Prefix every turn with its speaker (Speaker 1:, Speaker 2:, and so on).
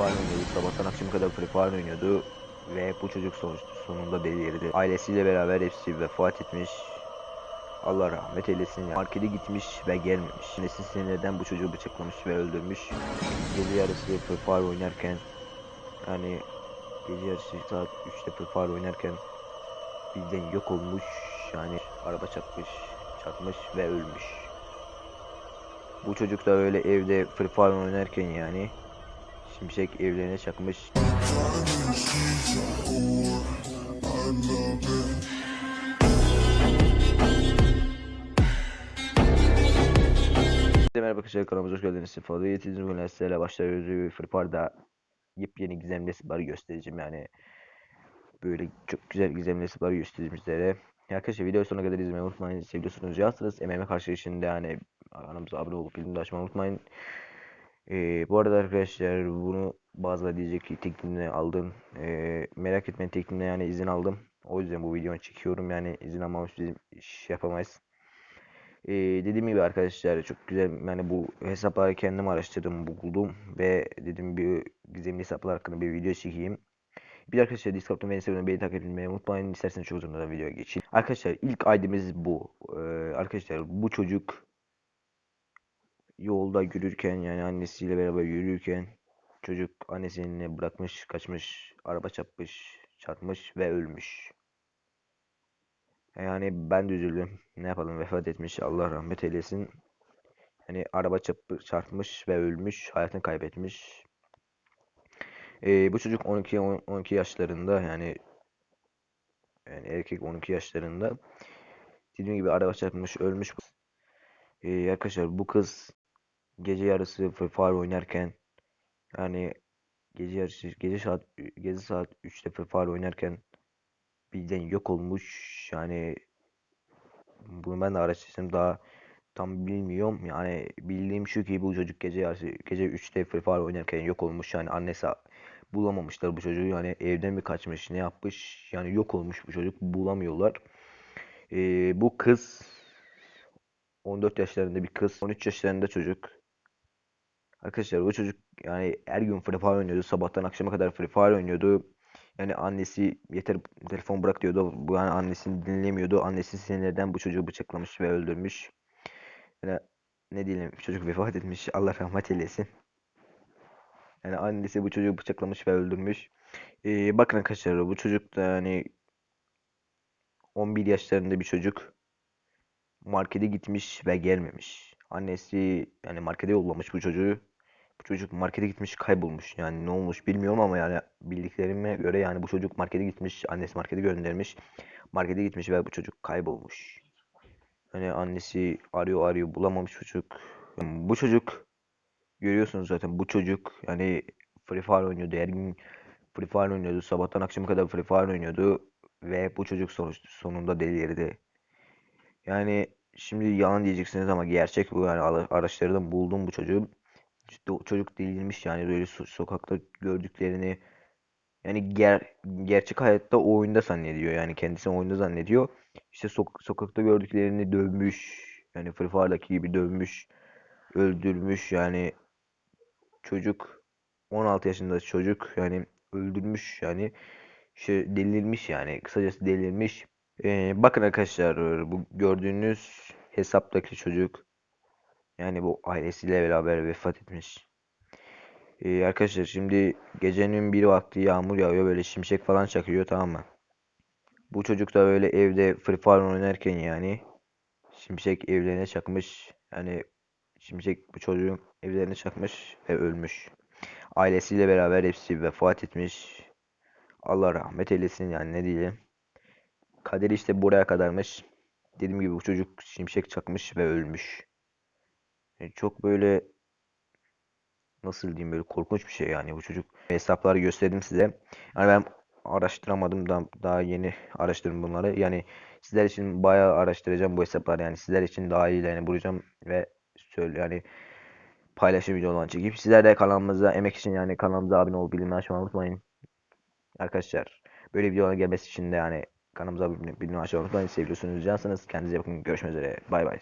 Speaker 1: Fire oynuyordu. Sabahtan akşama kadar Free Fire oynuyordu. Ve bu çocuk son, sonunda delirdi. Ailesiyle beraber hepsi vefat etmiş. Allah rahmet eylesin ya. Markete gitmiş ve gelmemiş. Annesi sinirden bu çocuğu bıçaklamış ve öldürmüş. Gece yarısı Free Fire oynarken yani gece yarısı saat 3'te Free Fire oynarken birden yok olmuş. Yani araba çarpmış, çarpmış ve ölmüş. Bu çocuk da öyle evde Free Fire oynarken yani Şimşek evlerine çakmış. Merhaba arkadaşlar kanalımıza hoş geldiniz. Sefalı yetiniz bugün sizlerle başlıyoruz. Fire'da yepyeni gizemli hesapları göstereceğim yani. Böyle çok güzel gizemli hesapları göstereceğim sizlere. Arkadaşlar video sonuna kadar izlemeyi unutmayın. Seviyorsunuz yazsınız. MMA karşı içinde yani kanalımıza abone olup bildirim açmayı unutmayın. Ee, bu arada arkadaşlar bunu bazıları diyecek ki tekniğini aldın. Ee, merak etmeyin tekniğine yani izin aldım. O yüzden bu videoyu çekiyorum yani izin almamış bizim iş yapamayız. Ee, dediğim gibi arkadaşlar çok güzel yani bu hesapları kendim araştırdım buldum ve dedim bir gizemli hesaplar hakkında bir video çekeyim. Bir arkadaşlar Discord'dan beni seviyorum beni takip etmeyi unutmayın isterseniz çok uzun videoya geçin. Arkadaşlar ilk ID'miz bu. Ee, arkadaşlar bu çocuk yolda yürürken yani annesiyle beraber yürürken çocuk annesini bırakmış kaçmış araba çarpmış çarpmış ve ölmüş. Yani ben de üzüldüm. Ne yapalım vefat etmiş. Allah rahmet eylesin. Hani araba çarp- çarpmış ve ölmüş. Hayatını kaybetmiş. Ee, bu çocuk 12 on- 12 yaşlarında yani yani erkek 12 yaşlarında. Dediğim gibi araba çarpmış ölmüş. Ee, arkadaşlar bu kız gece yarısı Fire oynarken yani gece yarısı gece saat gece saat 3'te Free Fire oynarken birden yok olmuş. Yani bunu ben de araştırdım daha tam bilmiyorum. Yani bildiğim şu ki bu çocuk gece yarısı gece 3'te Free Fire oynarken yok olmuş. Yani annesi bulamamışlar bu çocuğu. Yani evden mi kaçmış ne yapmış? Yani yok olmuş bu çocuk bulamıyorlar. Ee, bu kız 14 yaşlarında bir kız, 13 yaşlarında çocuk. Arkadaşlar bu çocuk yani her gün Free Fire oynuyordu. Sabahtan akşama kadar Free Fire oynuyordu. Yani annesi yeter telefon bırak diyordu. Bu yani annesini dinlemiyordu. Annesi sinirden bu çocuğu bıçaklamış ve öldürmüş. Yani ne diyelim çocuk vefat etmiş. Allah rahmet eylesin. Yani annesi bu çocuğu bıçaklamış ve öldürmüş. Ee, bakın arkadaşlar bu çocuk da yani 11 yaşlarında bir çocuk. Markete gitmiş ve gelmemiş. Annesi yani markete yollamış bu çocuğu. Bu çocuk markete gitmiş kaybolmuş. Yani ne olmuş bilmiyorum ama yani bildiklerime göre yani bu çocuk markete gitmiş. Annesi markete göndermiş. Markete gitmiş ve bu çocuk kaybolmuş. Hani annesi arıyor arıyor bulamamış çocuk. Yani bu çocuk görüyorsunuz zaten bu çocuk yani Free Fire oynuyordu. Her gün Free Fire oynuyordu. Sabahtan akşama kadar Free Fire oynuyordu. Ve bu çocuk sonuç, sonunda delirdi. Yani şimdi yalan diyeceksiniz ama gerçek bu yani ara- araştırdım buldum bu çocuğu. Çocuk delirmiş yani böyle so- sokakta gördüklerini yani ger gerçek hayatta o oyunda zannediyor yani kendisini oyunda zannediyor. İşte sok- sokakta gördüklerini dövmüş yani Free Fire'daki gibi dövmüş, öldürmüş yani çocuk 16 yaşında çocuk yani öldürmüş yani şey delirmiş yani kısacası delirmiş. Ee, bakın arkadaşlar bu gördüğünüz hesaptaki çocuk yani bu ailesiyle beraber vefat etmiş. Ee, arkadaşlar şimdi gecenin bir vakti yağmur yağıyor böyle şimşek falan çakıyor tamam mı? Bu çocuk da böyle evde Free Fire oynarken yani şimşek evlerine çakmış. Yani şimşek bu çocuğun evlerine çakmış ve ölmüş. Ailesiyle beraber hepsi vefat etmiş. Allah rahmet eylesin yani ne diyeyim. Kaderi işte buraya kadarmış. Dediğim gibi bu çocuk şimşek çakmış ve ölmüş. Yani çok böyle nasıl diyeyim böyle korkunç bir şey yani bu çocuk. Hesapları gösterdim size. Yani ben araştıramadım da daha yeni araştırdım bunları. Yani sizler için bayağı araştıracağım bu hesapları yani sizler için daha iyilerini bulacağım ve söyle yani paylaşım videolarını çekip sizler de kanalımıza emek için yani kanalımıza abone olup bildirimleri açmayı unutmayın. Arkadaşlar böyle videoların gelmesi için de yani kanalımıza abone bildirimleri açmayı unutmayın. Seviyorsunuz, cansınız. Kendinize bakın. Görüşmek üzere. Bay bay.